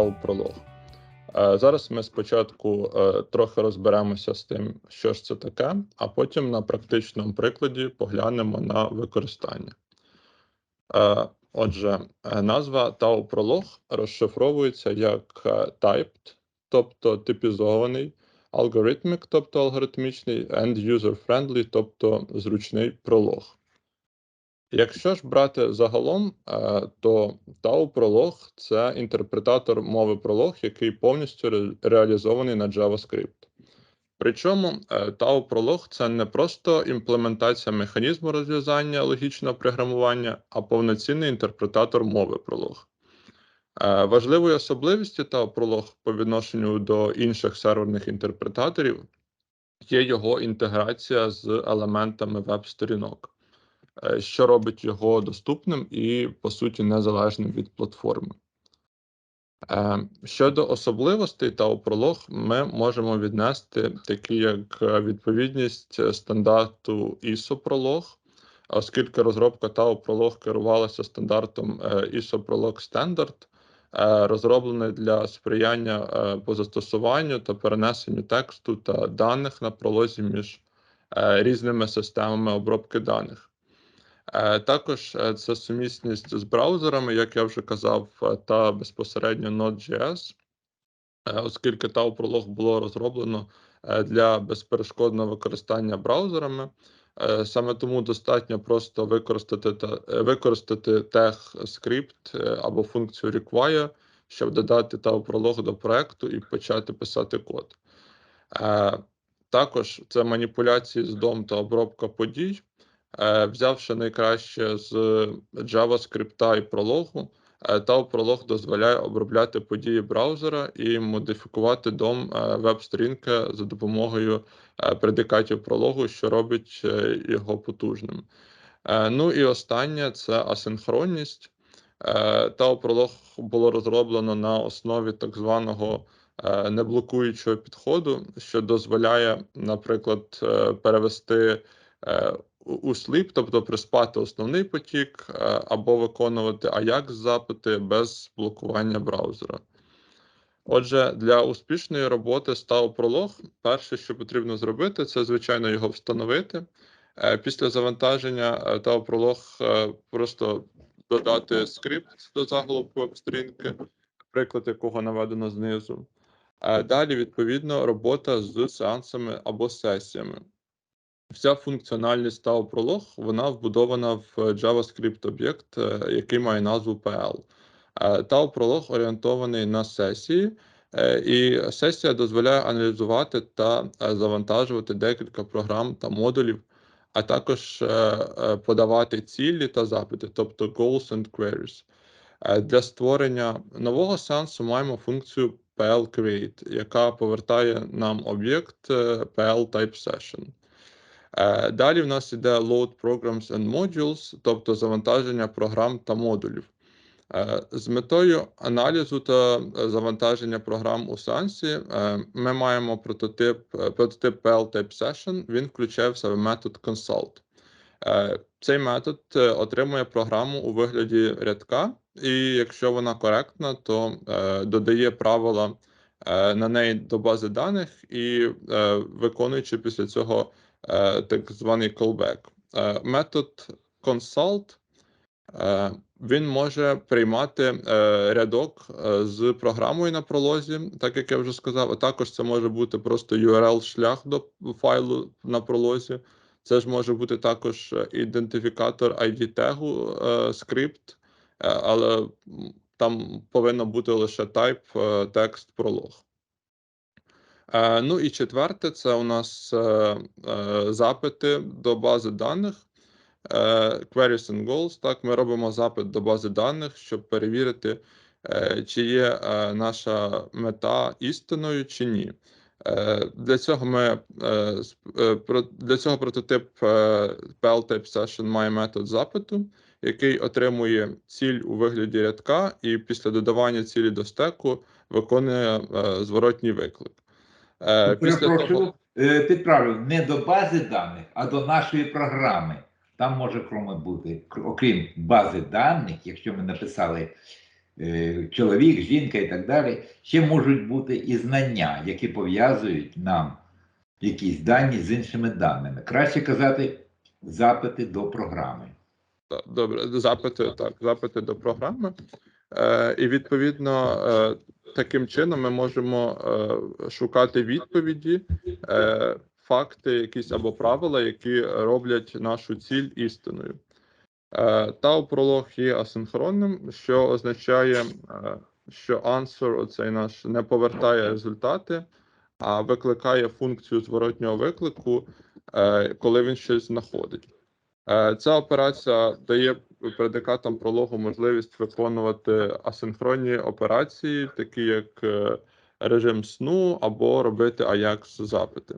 Tau Prolog. Е, Зараз ми спочатку е, трохи розберемося з тим, що ж це таке, а потім на практичному прикладі поглянемо на використання. Е, Отже, назва Tau Prolog розшифровується як typed, тобто типізований, algorithmic, тобто алгоритмічний, and user-friendly, тобто зручний пролог. Якщо ж брати загалом, е, то Tau Prolog – це інтерпретатор мови Prolog, який повністю реалізований на JavaScript. Причому е, Tau Prolog – це не просто імплементація механізму розв'язання логічного програмування, а повноцінний інтерпретатор мови Prolog. Е, Важливою особливістю Tau Prolog по відношенню до інших серверних інтерпретаторів є його інтеграція з елементами веб-сторінок що робить його доступним і, по суті, незалежним від платформи. Е, Щодо особливостей та пролог, ми можемо віднести такі, як е, відповідність е, стандарту ISO Prolog, оскільки розробка TAO Prolog керувалася стандартом е, ISO Prolog Standard, е, розроблений для сприяння е, по застосуванню та перенесенню тексту та даних на пролозі між е, різними системами обробки даних. Е, Також е, це сумісність з браузерами, як я вже казав, е, та безпосередньо Node.js, оскільки Prolog було розроблено для безперешкодного використання браузерами. Саме тому достатньо просто використати та використати тег скрипт або функцію require, щоб додати Tau Prolog до проекту і почати писати код. Також це маніпуляції з DOM та обробка подій. Е, Взявши найкраще з JavaScript і прологу, е, Tau Prolog дозволяє обробляти події браузера і модифікувати е, веб-сторінки за допомогою е, предикатів прологу, що робить е, його потужним. Е, Ну і останнє це асинхронність. Е, Tau Prolog було розроблено на основі так званого е, неблокуючого підходу, що дозволяє, наприклад, е, перевести е, у у сліп, тобто приспати основний потік е, або виконувати AJAX запити без блокування браузера. Отже, для успішної роботи Tau Prolog перше, що потрібно зробити, це звичайно його встановити. Е, Після завантаження е, Prolog е, просто додати скрипт до заголовку веб-сторінки, приклад якого наведено знизу. Далі, відповідно, робота з сеансами або сесіями. Вся функціональність Tau Prolog, вона вбудована в JavaScript об'єкт, е, який має назву PL. Е, Tau Prolog орієнтований на сесії, е, і сесія дозволяє аналізувати та е, завантажувати декілька програм та модулів, а також е, е, подавати цілі та запити, тобто goals and queries. Е, Для створення нового сеансу маємо функцію PL Create, яка повертає нам об'єкт е, PL Type Session. Е, Далі в нас іде Load Programs and Modules, тобто завантаження програм та модулів. Е, З метою аналізу та е, завантаження програм у сеансі е, ми маємо прототип, прототип PL Type Session, він включає в себе метод consult. Цей метод отримує програму у вигляді рядка, і якщо вона коректна, то додає правила на неї до бази даних і виконуючи після цього так званий callback. Е, Метод consult е, він може приймати е, рядок е, з програмою на пролозі, так як я вже сказав, а також це може бути просто URL-шлях до файлу на пролозі. Це ж може бути також е, ідентифікатор ID тегу е, скрипт, е, але там повинно бути лише type е, текст пролог. Е, Ну і четверте, це у нас е, е, запити до бази даних. Queries and goals. Так, ми робимо запит до бази даних, щоб перевірити, чи є наша мета істинною чи ні. Для цього ми для цього прототип е, PL Type Session має метод запиту, який отримує ціль у вигляді рядка, і після додавання цілі до стеку виконує зворотній виклик. Е, Після Перепрошую, того, е, підправив не до бази даних, а до нашої програми. Там може кроме бути, окрім бази даних, якщо ми написали е, чоловік, жінка і так далі, ще можуть бути і знання, які пов'язують нам якісь дані з іншими даними. Краще казати запити до програми. Добре, запити так, запити до програми. Е, і відповідно е, таким чином ми можемо е, шукати відповіді, е, факти, якісь або правила, які роблять нашу ціль істиною. Е, Тау пролог є асинхронним, що означає, е, що answer, оцей наш не повертає результати, а викликає функцію зворотнього виклику, е, коли він щось знаходить. Е, Ця операція дає предикатам прологу можливість виконувати асинхронні операції, такі як е, режим сну або робити Ajax запити.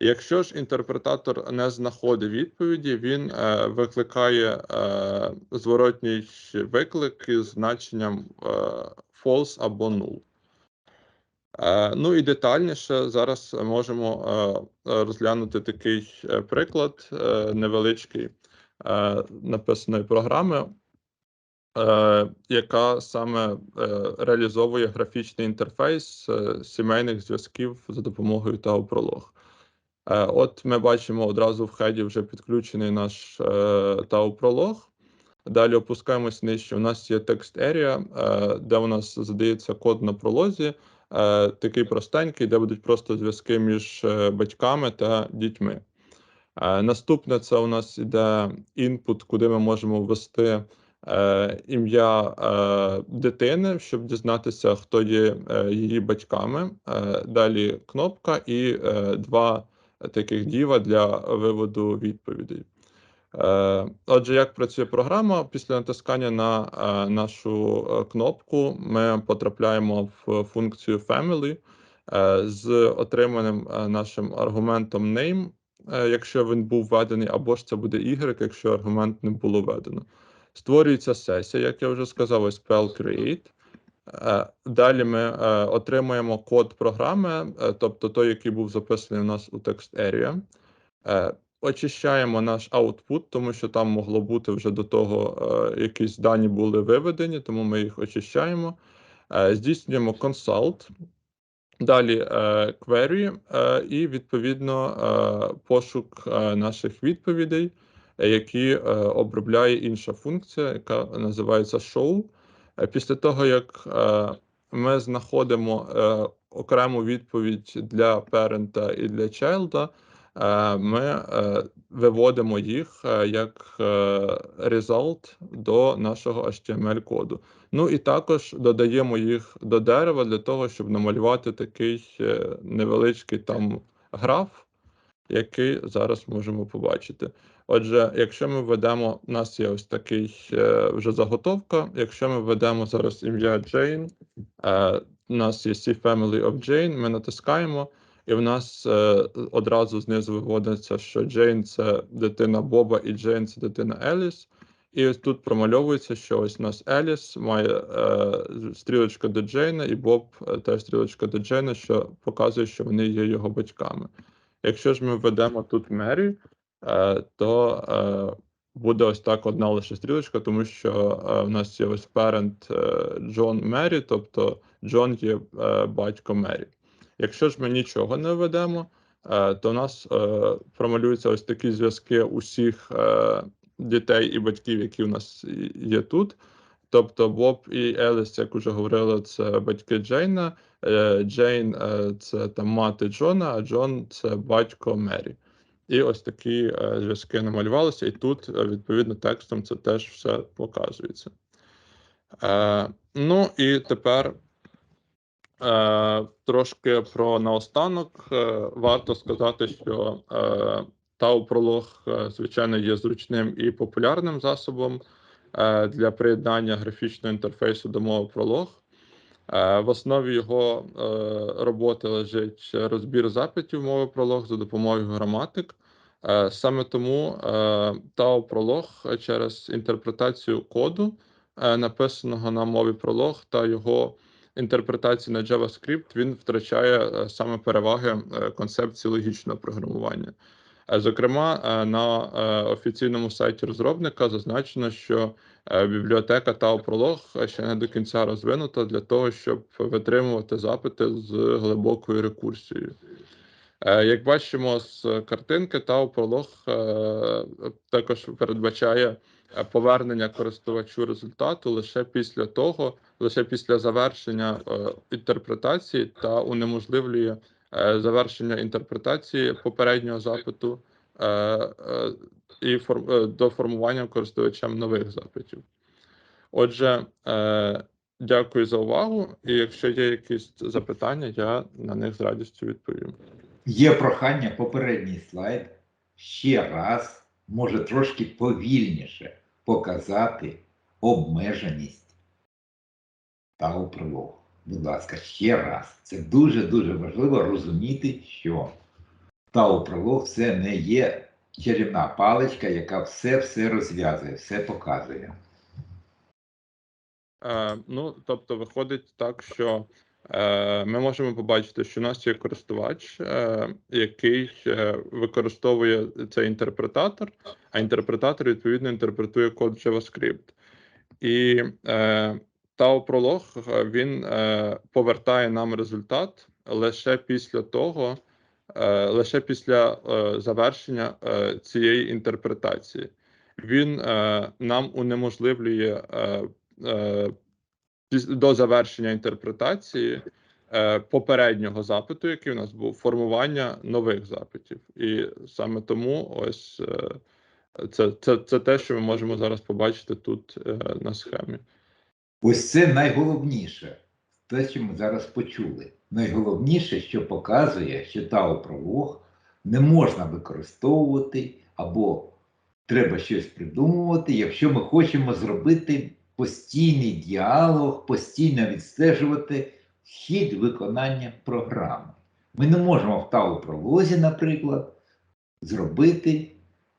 Якщо ж інтерпретатор не знаходить відповіді, він е, викликає е, зворотній виклик із значенням е, false або null. Е, Ну і детальніше зараз можемо е, розглянути такий е, приклад е, невеличкий написаної програми, е, яка саме е, реалізовує графічний інтерфейс е, сімейних зв'язків за допомогою. Е, От ми бачимо одразу в хеді вже підключений наш е, Prolog. Далі опускаємось нижче. У нас є text area, е, де у нас задається код на пролозі, е, такий простенький, де будуть просто зв'язки між е, батьками та дітьми. Е, Наступне це у нас іде інпут, куди ми можемо ввести е, ім'я е, дитини, щоб дізнатися, хто є її батьками. Далі кнопка і два таких діва для виводу відповідей. Отже, як працює програма? Після натискання на нашу кнопку ми потрапляємо в функцію Family з отриманим нашим аргументом name, якщо він був введений, або ж це буде Y, якщо аргумент не було введено. Створюється сесія, як я вже сказав, spell create. Е, Далі ми е, отримуємо код програми, е, тобто той, який був записаний у нас у text area. Е, Очищаємо наш output, тому що там могло бути вже до того е, якісь дані були виведені, тому ми їх очищаємо. Е, Здійснюємо consult. Далі е, query е, і відповідно е, пошук наших відповідей, які обробляє інша функція, яка називається show. Після того, як ми знаходимо окрему відповідь для parent і для child, ми виводимо їх як result до нашого HTML-коду. Ну і також додаємо їх до дерева для того, щоб намалювати такий е, невеличкий там граф, який зараз можемо побачити. Отже, якщо ми введемо, у нас є ось такий е, вже заготовка. Якщо ми введемо зараз ім'я Jane, е, у нас є C Family of Jane, ми натискаємо, і в нас е, одразу знизу виводиться, що Jane це дитина Боба і Jane це дитина Еліс. І ось тут промальовується, що ось у нас Еліс має е, стрілочка до Джейна, і Боб е, теж стрілочка до Джейна, що показує, що вони є його батьками. Якщо ж ми введемо тут Мері, е, то е, буде ось так одна лише стрілочка, тому що е, в нас є ось parent е, Джон Мері, тобто Джон є е, батько Мері. Якщо ж ми нічого не введемо, е, то у нас е, промалюються ось такі зв'язки усіх е, дітей і батьків, які у нас є тут. Тобто Боб і Еліс, як уже говорили, це батьки Джейна. е, Джейн е, це там мати Джона, а Джон це батько Мері. І ось такі е, зв'язки намалювалися, і тут, відповідно, текстом це теж все показується. Ну і тепер трошки про наостанок. Варто сказати, що Prolog, е, звичайно, є зручним і популярним засобом е, для приєднання графічного інтерфейсу до мови Prolog. Е, В основі його роботи лежить розбір запитів мови Prolog за допомогою граматик. Саме тому Prolog через інтерпретацію коду, написаного на мові Prolog, та його інтерпретацію на JavaScript, він втрачає саме переваги концепції логічного програмування. Е, Зокрема, е, на е, офіційному сайті розробника зазначено, що бібліотека Tau Prolog ще не до кінця розвинута для того, щоб витримувати запити з глибокою рекурсією. Як бачимо з картинки, Prolog е, також передбачає повернення користувачу результату лише після того, лише після завершення інтерпретації та унеможливлює завершення інтерпретації попереднього запиту е, е, і е, до формування користувачем нових запитів. Отже, е, дякую за увагу. І якщо є якісь запитання, я на них з радістю відповім. Є прохання попередній слайд ще раз, може трошки повільніше показати обмеженість та прилог. Будь ласка, ще раз. Це дуже-дуже важливо розуміти, що та прилог це не є чарівна паличка, яка все-все розв'язує, все показує. Е, ну, тобто, виходить так, що е, ми можемо побачити, що у нас є користувач, е, який е, використовує цей інтерпретатор, а інтерпретатор відповідно інтерпретує код JavaScript. І е, Tau Prolog е, він е, повертає нам результат лише після того, е, лише після завершення цієї інтерпретації. Він нам унеможливлює до завершення інтерпретації попереднього запиту, який у нас був, формування нових запитів. І саме тому ось це, це, це те, що ми можемо зараз побачити тут на схемі. Ось це найголовніше, те, що ми зараз почули. Найголовніше, що показує, що тау-пролог не можна використовувати або треба щось придумувати, якщо ми хочемо зробити постійний діалог, постійно відстежувати хід виконання програми. Ми не можемо в тау-пролозі, наприклад, зробити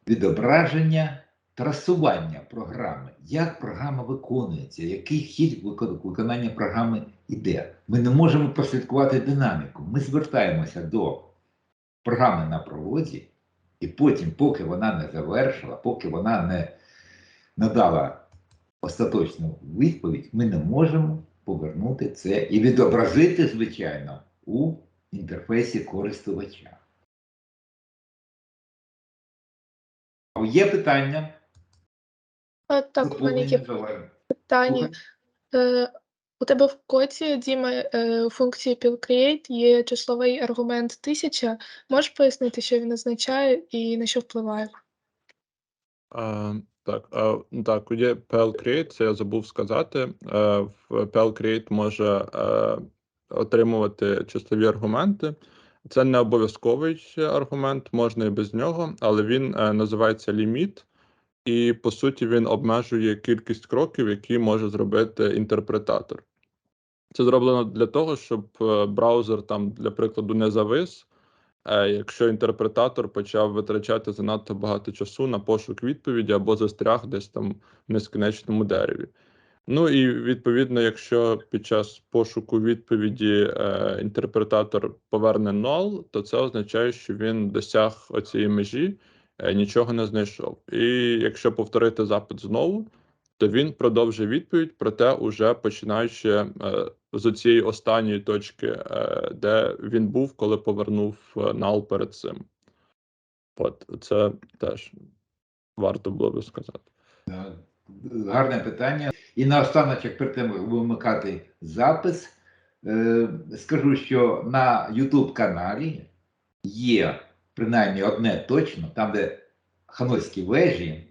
відображення трасування програми, як програма виконується, який хід виконання програми йде. Ми не можемо прослідкувати динаміку. Ми звертаємося до програми на проводі, і потім, поки вона не завершила, поки вона не надала остаточну відповідь, ми не можемо повернути це і відобразити, звичайно, у інтерфейсі користувача. Є питання? А, так, у мене є питання. Е, у тебе в коді, Діма, е, у функції PillCreate є числовий аргумент 1000. Можеш пояснити, що він означає і на що впливає? А, так, а, так, є PL це я забув сказати. Е, в PL може е, отримувати числові аргументи. Це не обов'язковий аргумент, можна і без нього, але він е, називається ліміт, і по суті він обмежує кількість кроків, які може зробити інтерпретатор. Це зроблено для того, щоб е, браузер там, для прикладу, не завис. Е, Якщо інтерпретатор почав витрачати занадто багато часу на пошук відповіді або застряг десь там в нескінченому дереві. Ну і відповідно, якщо під час пошуку відповіді е, інтерпретатор поверне null, то це означає, що він досяг оцієї межі, нічого не знайшов. І якщо повторити запит знову, то він продовжить відповідь, проте уже починаючи е, з цієї останньої точки, е, де він був, коли повернув е, null перед цим. От це теж варто було би сказати. Гарне питання. І наостанок, як перед тим вимикати запис, е, скажу, що на YouTube каналі є принаймні одне точно, там, де ханойські вежі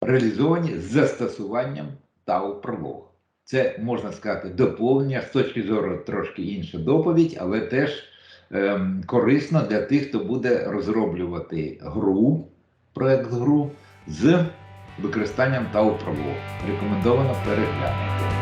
реалізовані з застосуванням тау пролог. Це можна сказати доповнення з точки зору трошки інша доповідь, але теж ем, корисно для тих, хто буде розроблювати гру, проект гру з використанням тау пролог. Рекомендовано переглянути.